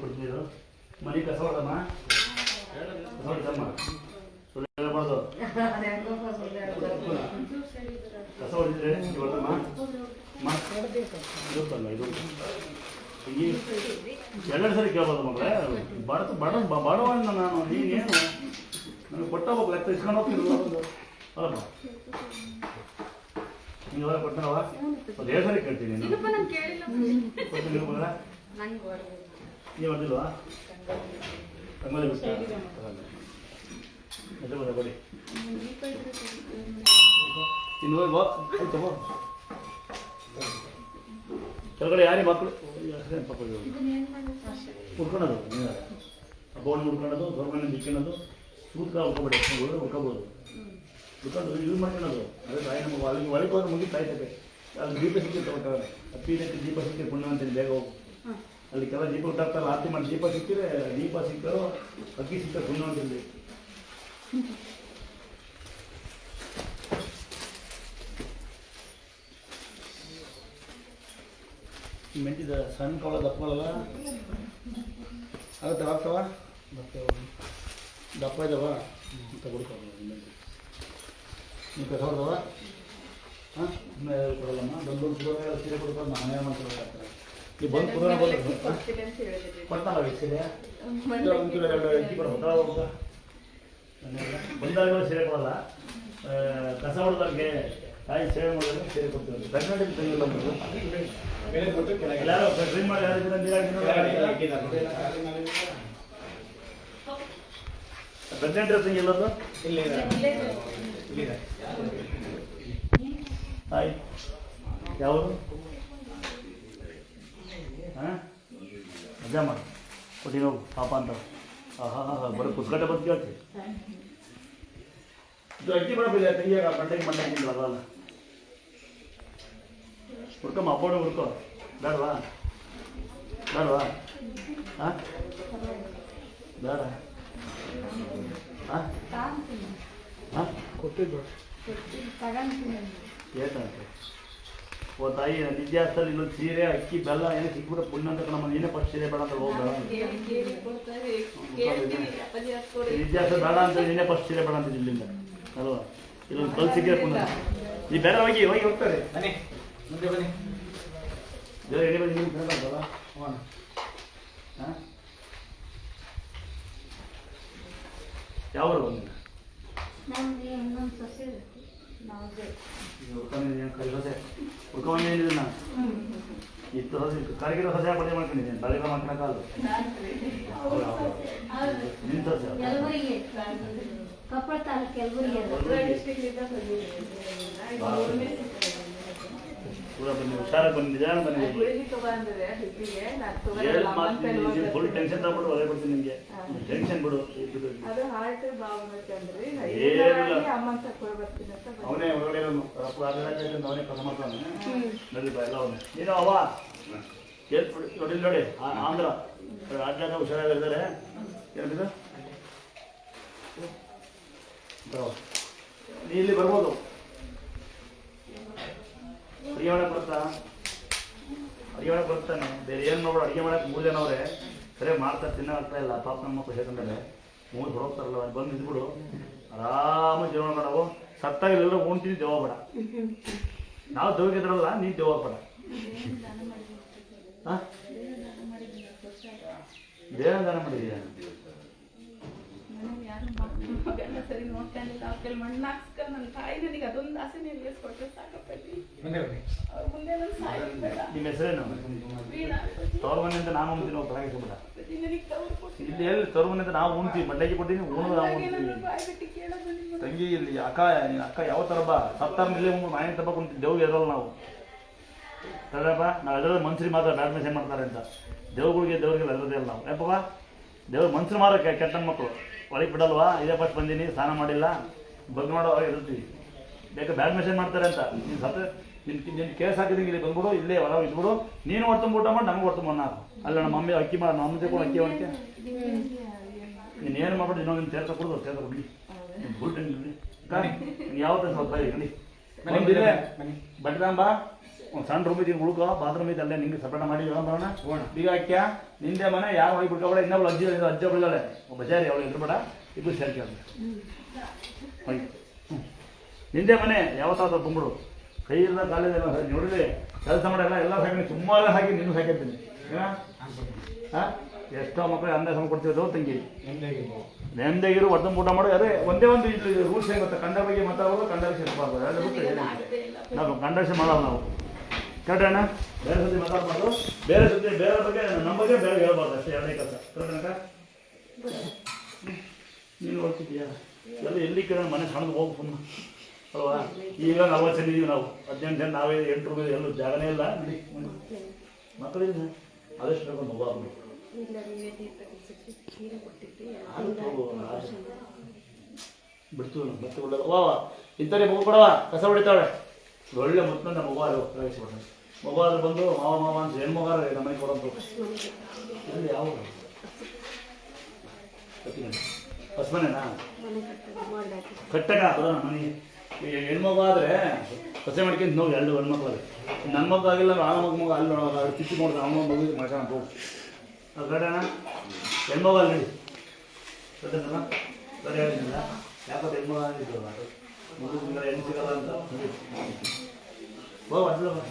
ಕೊಡ್ತೀರು ಮನೆ ಕಸ ಹೊಡಮ್ಮ ಕಸ ಹೊಡಿತಮ್ಮ ಸುಳ್ಳು ಹೇಳ್ಬಾರ್ದು. ಕಸ ಹೊಡಿದ್ರೆ ಇದು ಈ ಎರಡು ಸರಿ ಕೇಳ್ಬೋದು ಮಗಳೇ. ಬಡ ಬಡ ಬಡವ ಅಂದ ನಾನು ನೀನೇನು? ನನಗೆ ಕೊಟ್ಟಬೇಕು ಲೆಕ್ಕ ಇಸ್ಕೊಂಡು ಹೋಗ್ತೀನಿ. ಅಲ್ಲಪ್ಪ ನೀವೆಲ್ಲ ಕೊಟ್ಟನವ ಒಂದು ಎರಡು ಸರಿ ಕೇಳ್ತೀನಿ ನೀನು. ಕೊಡ್ತೀನಿ ಮಗಳ. ನೀವು ಹೊಡೆದಿಲ್ವಾ ರಂಗೋಲಿ ಬಿಟ್ಟ ಕೊಡಿ. ಇನ್ನು ಹೋಗಿ ಬಾ ಆಯ್ತು ತಗೋ ಕೆಳಗಡೆ ಯಾರೇ ಮಕ್ಕಳು ಪಾಪ ಉಡ್ಕೊಳೋದು ಬೋರ್ಡ್ ಉಡ್ಕೊಳೋದು ಗೌರ್ಮೆಂಟ್ ಸೂಕ್ತ ಸೂತ್ಕ ಉಳ್ಕೊಬೇಡಿ ಹುಡ್ಕೋಬೋದು ಉಳ್ಕೊಂಡು ಯೂಸ್ ಮಾಡ್ಕೊಳ್ಳೋದು ಅದೇ ತಾಯಿ ನಮ್ಮ ಒಳಗೆ ಒಳಗೆ ಹೋದ್ರೆ ಮುಗಿ ತಾಯ್ತದೆ ಅಲ್ಲಿ ದೀಪ ಸಿಕ್ಕಿ ತಗೋತಾರೆ. ದೀಪ ಸಿಕ್ಕಿ ಪುಣ್ಯ ಅಂತೇಳಿ ಬೇಗ ಹೋಗು. ಅಲ್ಲಿ ಕೆಲ ದೀಪ ಹುಟ್ಟಾಕ್ತಾರಲ್ಲ ಆರತಿ ಮಾಡಿ ದೀಪ ಸಿಕ್ಕಿದ್ರೆ ದೀಪ ಸಿಕ್ಕರು, ಅಕ್ಕಿ ಸಿಕ್ಕ ಈ ಮೆಂಟಿದ ಸಣ್ಣ ಕವಳ ದಪ್ಪಗಳಲ್ಲ? ಆಗುತ್ತೆ ಆಗ್ತಾವ ದಪ್ಪ ಇದಾವ? ತಗೊಳ್ತಾವ ಹಾಂ ಕೊಡಲ್ಲಮ್ಮ? ದೊಡ್ಡ ದೊಡ್ಡ ಸೀರೆ ಕೊಡ್ತಾರೆ, ನಾನೇ ಮಾಡ್ಕೊಳ್ಬೇಕಾಗ್ತದೆ ನೀವು ಬಂದು ಪುರ ಬಂದು ಕೊಡ್ತಾನಲ್ಲ ಈ ಸೀರೆ ಇದು ಒಂದು ಕಿಲೋ ಎರಡು ಅಕ್ಕಿ ಕೊಡ ಹೊತ್ತ ಹೋಗ ಬಂದಾಗ ಸೀರೆ ಕೊಡಲ್ಲ. ಕಸ ಹೊಡೆದವ್ರಿಗೆ ತಾಯಿ ಸೇವೆ ಮಾಡಿದ್ರೆ ಸೀರೆ ಕೊಡ್ತೀವಿ ಕರ್ನಾಟಕ ತೆಗಿಲ್ಲ ಎಲ್ಲಾರು ಡ್ರೀಮ್ ಮಾಡಿ ಯಾರಿದ್ದೀರ ಪ್ರೆಗ್ನೆಂಟ್ ಇರ್ತೀನಿ ಎಲ್ಲದು ಹಾಯ್ ಯಾವುದು? ಹಾಂ? ಅಜ್ಜಮ್ಮ ಕೊಟ್ಟಿನ ಪಾಪ ಅಂತ. ಹಾಂ ಹಾಂ ಹಾಂ ಬರೀ ಪುಸ್ತಕ ಬಂದು ಕೇಳ್ತಿ. ಇದು ಅಕ್ಕಿ ಬರಬಿಲ್ಲ ತೆಗಿಯಾಗ ಮಂಡಕ್ಕೆ ಮಂಡಕ್ಕೆ ಬರಲ್ಲ ಹುಡ್ಕಮ್ಮ ಅಪ್ಪೋಡೆ ಹುಡ್ಕೋ ಬೇಡವಾ? ಬೇಡವಾ? ಹಾಂ? ಬೇಡ. ಹಾಂ? ಹಾಂ? ಕೊಟ್ಟಿದ್ದು. ಏಟಂತೆ ಓ ತಾಯಿ ನಿಜಾಸ್ತಲ್ಲಿ ಇನ್ನೊಂದು ಸೀರೆ ಅಕ್ಕಿ ಬೆಲ್ಲ ಏನೋ ಸಿಕ್ಬಿಟ್ರೆ ಪುಣ್ಯ ಅಂತ ನಮ್ಮ ಏನೇ ಫಸ್ಟ್ ಸೀರೆ ಬೇಡ ಅಂತ ಹೋಗ್ಬೇಡ ವಿದ್ಯಾರ್ಥಿ ಬೇಡ ಅಂತ ಏನೇ ಫಸ್ಟ್ ಸೀರೆ ಬೇಡ ಅಂತ ಇಲ್ಲಿಂದ. ಅಲ್ವಾ? ಇಲ್ಲೊಂದು ಕಲ್ ಸಿಕ್ಕಿದ್ರೆ ಪುಣ್ಯ ಈ ಬೇರೆ ಹೋಗಿ ಹೋಗಿ ಹೋಗ್ತಾರೆ. ಬನ್ನಿ ಮುಂದೆ ಬನ್ನಿ. ಬೇರೆ ನೀವು ಕೇಳಲ್ಲ ಹೋಗೋಣ. ಹಾಂ? ಯಾವ ಬಂದಿಲ್ಲ ಹುಡ್ಕೊಂಡಿದ್ದೀನಿ ಕರಿ ಹೊಸೆ ಹುಡ್ಕೊಂಡಿದ್ದೀನಿ ನಾನು ಇತ್ತು ಹೊಸ ಕರಿಗಿರೋ ಹೊಸ ಪಡೆ ಮಾಡ್ಕೊಂಡಿದ್ದೀನಿ ತಲೆಗ ಮಾಡ್ಕೊಳಕ್ಕಾಗಲ್ಲ ನಿಂತ ಹೊಸ ಕೆಲವರಿಗೆ ಕೊಪ್ಪಳ ತಾಲೂಕು ಕೆಲವರಿಗೆ ಪೂರ ಬನ್ನಿ ಹುಷಾರಾಗಿ ಬಂದಿದ್ದೆ ನಿಧಾನ ಬಂದಿದ್ದೀನಿ ಹೇಳಿ ಮಾತು ಫುಲ್ ಟೆನ್ಷನ್ ತಗೊಂಡು ಹೊರಗೆ ಬಿಡ್ತೀನಿ ನಿಮಗೆ ಟೆನ್ಷನ್ ಬಿಡು ಏನಿಲ್ಲ. ಅವನೇ ಹೊರಗಡೆ ಅವನೇ ಕೆಲಸ ಮಾಡ್ತಾನೆ ನಡಿ ಬಾ ಎಲ್ಲ ಅವನೇ. ಅವ ನೋಡಿ ನೋಡಿ ಆಂಧ್ರ. ರಾಜ್ಯದ ಹುಷಾರಾಗಿದ್ದಾರೆ ಏನಿದೆ? ಇಲ್ಲಿ ಬರ್ಬೋದು. ಅಡಿಗೆ ಮಾಡಕ್ ಬರ್ತಾ? ಅಡಿಗೆ ಮಾಡಕ್ ಬರ್ತಾನೆ. ಬೇರೆ ಏನು ನೋಡು ಅಡಿಗೆ ಮಾಡಕ್ಕೆ ಮೂರು ಜನ ಅವ್ರೆ. ಸರಿ ಮಾಡ್ತಾರೆ ತಿನ್ನೋಗ್ತಾ ಇಲ್ಲ. ಪಾಪ ನಮ್ಮ ಮಕ್ಕಳು ಹೇಳ್ಕೊಂಡ್ರೆ. ಮೂರು ಹೊರಗ್ತಾರಲ್ಲ ಬಂದು ಇದ್ಬಿಡು ಆರಾಮ ಜೀವನ ಮಾಡವು ಸತ್ತಾಗಿಲ್ಲ ಉಣ್ತೀನಿ ದೇವ ಬೇಡ. ನಾವು ದೇವಗಿದ್ರಲ್ಲ ನೀನು ದೇವ ಬೇಡ. ಹಾಂ ದೇಹ ದಾನ ಮಾಡಿದೀಯ ಯಾರು ಮಗನ ಸರಿ ನೋಡ್ಕೊಂಡಿಲ್ಲ ಅವ್ರ ಮಣ್ಣು ಹಾಕ್ಸ್ಕ ನನ್ನ ತಾಯಿ ನನಗೆ ಅದೊಂದು ಆಸೆ ಮುಂದೆ ಬನ್ನಿ ಅವ್ರ ಮುಂದೆ ನನ್ನ ಸಾಯಿ ಬೇಡ ನಿಮ್ಮ ಹೆಸರೇನು? ವೀಣಾ. ನನಗೆ ತವ್ರು ಕೊಟ್ಟು ಇಲ್ಲಿ ಎಲ್ಲಿ? ತೋರ್ಮನೆಯಿಂದ ನಾವು ಉಣ್ತೀವಿ ಮಂಡ್ಯಕ್ಕೆ ಕೊಟ್ಟಿನಿ ಉಣ್ಣು ನಾವು ಉಣ್ತೀವಿ. ಬಾಯಿ ಬಿಟ್ಟು ತಂಗಿ ಇಲ್ಲಿ ಅಕ್ಕ ನೀನ್ ಅಕ್ಕ ಯಾವ ಥರ ಬಾ? ಸತ್ತಾರ ಇಲ್ಲಿ ಮಾಯನ ತಪ್ಪ ಕುಂತೀವಿ ದೇವ್ಗೆ ಎದ್ರಲ್ಲ ನಾವು. ತಡಪ್ಪ ನಾವು ಎದುರು ಮನ್ಸರಿ ಮಾತ್ರ ಬ್ಯಾಡ್ ಮೆಸೇಜ್ ಮಾಡ್ತಾರೆ ಅಂತ. ದೇವ್ಗಳಿಗೆ ದೇವ್ರಿಗೆ ಎಲ್ಲದೇ ಇಲ್ಲ ನಾವು. ಯಾಕಪ್ಪ ದೇವ್ರ ಮನ್ಸರು ಮಾರ ಕೆಟ್ಟ ಮಕ್ಕಳು ಒಳಗೆ ಬಿಡಲ್ವಾ? ಇದೇ ಫಸ್ಟ್ ಬಂದೀನಿ ಸ್ನಾನ ಮಾಡಿಲ್ಲ. ಬಗ್ ಮಾಡೋ ಇರ್ತೀವಿ ಬೇಕಾ ಬ್ಯಾಡ್ ಮೆಸೇಜ್ ಮಾಡ್ತಾರೆ ಅಂತ. ನೀನು ಸತ್ತ ನಿನ್ ನಿನ್ ಕೇಸ್ ಹಾಕಿದಂಗೆ ಇಲ್ಲಿ ಬಂದ್ಬಿಡು ಇಲ್ಲೇ ಹೊರ ಇದ್ಬಿಡು. ನೀನು ಹೊಡ್ತು ಊಟ ಮಾಡಿ ನಮ್ಗೆ ಹೊಡ್ತು ಮೊನ್ನ ಅಲ್ಲ ನಮ್ಮ ಮಮ್ಮಿ ಅಕ್ಕಿ ಮಾಡಿ ನಮ್ಮ ಜೊತೆ ಅಕ್ಕಿ ಅವನಿಗೆ. ನೀನು ಏನು ಮಾಡ್ಬಿಟ್ಟು ಇನ್ನೊಂದು ನಿನ್ನ ತೇರ್ಸ ಕೊಡೋದು ತೇರ್ಸ ಕೊಡ್ಲಿ ಬಿಡಿ. ಯಾವ ಸ್ವಲ್ಪ ನಡಿ ಬನ್ನಿ ಮುಂದೆ ಬನ್ನಿ. ಒಂದು ಸಣ್ಣ ರೂಮ್ ಇದೀನಿ ಉಳ್ಕೋ ಬಾತ್ರೂಮ್ ಇದೆ ಅಲ್ಲೇ ನಿಂಗೆ ಸಪರೇಟ್ ಮಾಡಿ ಬರೋಣ? ಈಗ ಅಕ್ಕ ನಿಂದೆ ಮನೆ ಯಾರು ಹೋಗಿ ಬಿಡ್ಕೊಬೇಡ ಇನ್ನೊಬ್ಳು ಅಜ್ಜಿ ಅಜ್ಜ ಬಿಡ್ದಾಳೆ ಬಜಾರಿ ಅವಳು ಇದ್ರಬೇಡ ಇಬ್ಬರು ಸೇರ್ಕೊಂಡು ಹೋಗಿ. ಹ್ಞೂ ನಿಂದೆ ಮನೆ ಯಾವತ್ತಾದ ತುಂಬಿಡು ಕೈ ಇಲ್ಲ ಕಾಲಿಲ್ಲ ನೋಡಿದೆ ಕೆಲಸ ಮಾಡಲ್ಲ ಎಲ್ಲ ಸಾಕಿ ಸುಮಾರು ಹಾಕಿ ನಿನ್ನ ಸಾಕಿರ್ತೀನಿ. ಹಾಂ? ಎಷ್ಟೋ ಮಕ್ಕಳು ಅಂದ ಸಮ ಕೊಡ್ತೀವಿ ತಂಗಿ. ನೆಮ್ಮದಿಗಿರು ಒಟ್ಟು ಊಟ ಮಾಡೋದು ಅದೇ ಒಂದೇ ಒಂದು ಇಲ್ಲಿ ರೂಲ್ಸ್ ಹೆಂಗೆ ಗೊತ್ತಾ? ಕಂಡ ಬಗ್ಗೆ ಮಾತಾಡೋದು ಕಂಡ ವಿಷಯ ನಾವು ಕಂಡ ವಿಷಯ ಮಾಡಲ್ಲ ನಾವು. ಕರೆಕ್ಟ್ ಅಣ್ಣ? ಬೇರೆ ಜೊತೆ ಮಾತಾಡ್ಬಾರ್ದು. ಬೇರೆ ಜೊತೆ, ಬೇರೆ ಬಗ್ಗೆ, ನಮ್ಮ ಬಗ್ಗೆ ಬೇರೆ ಹೇಳ್ಬಾರ್ದು ಅಷ್ಟೇ ಎರಡನೇ ಕೆಲಸ. ಕರೆಕ್ಟಣ್ಣ ನೀನು ಹೋಗ್ತಿದ್ಯಾ ಎಲ್ಲ ಎಲ್ಲಿ ಕೇಳ ಮನೆ ಸಣ್ಣದು ಹೋಗಿ ಸುಮ್ಮನೆ ಅಲ್ವಾ? ಈಗ ನಾವು ಚೆಂದಿದ್ದೀವಿ ನಾವು. ಹದಿನೆಂಟು ಜನ ನಾವೇ, ಎಂಟು ರೂಪಾಯಿ ಎಲ್ಲೂ ಜಾಗನೇ ಇಲ್ಲ. ಮಕ್ಕಳಿಂದ? ಆದಷ್ಟು ಬೇಕು ಒಂದು ಮಗು ಆಗ್ಬೇಕು. ಬಿಡ್ತು ಮತ್ತೆ ಒಳ್ಳೆ ವಾ ಇಂಥವ್ರಿಗೆ ಮಗು ಕೊಡವಾ ಕಸ ಹೊಡಿತಾಳೆ. ಒಳ್ಳೆ ಮುತ್ತಿನ ಮಗು ಅದು ಪ್ರವೇಶಿಸ್ಬಿಟ್ಟ ಮಗು ಆದ್ರೆ ಬಂದು ಮಾವ ಮಾವ ಅಂತ ಹೆಣ್ಮಗಾರ ನಮಗೆ ಕೊಡಂತು ಇಲ್ಲಿ ಯಾವ ಹೊಸಮನೆನಾ ಕಟ್ಟಕ ಬರೋಣ ಮನೆಗೆ ಈಗ ಹೆಣ್ಮಗು ಆದರೆ ಸೊಸೆ ಮಾಡ್ಕೊಂಡು ನೋಡಿ ಎರಡು ಹೆಣ್ಮಕ್ಳು ನನ್ನ ಮಗು ಆಗಿಲ್ಲ ಆ ಮಗ ಮಗ ಅಲ್ಲಿ ನೋಡೋದು ಕಿಚ್ಚು ನೋಡಿದ್ರೆ ಅಮ್ಮ ಮಗು ಮಾಡ್ಕೊಂಡು ಹೋಗು ಅದು ಹೆಣ್ಮಗು ಅಲ್ಲಿ ಸರಿ ಹೇಳಿಲ್ಲ ಯಾಕಂದ್ರೆ ಹೆಣ್ಮಗು ಆಗಿದ್ದು 모두 우리가 엔트가 난다. 먹어 만들어 봐.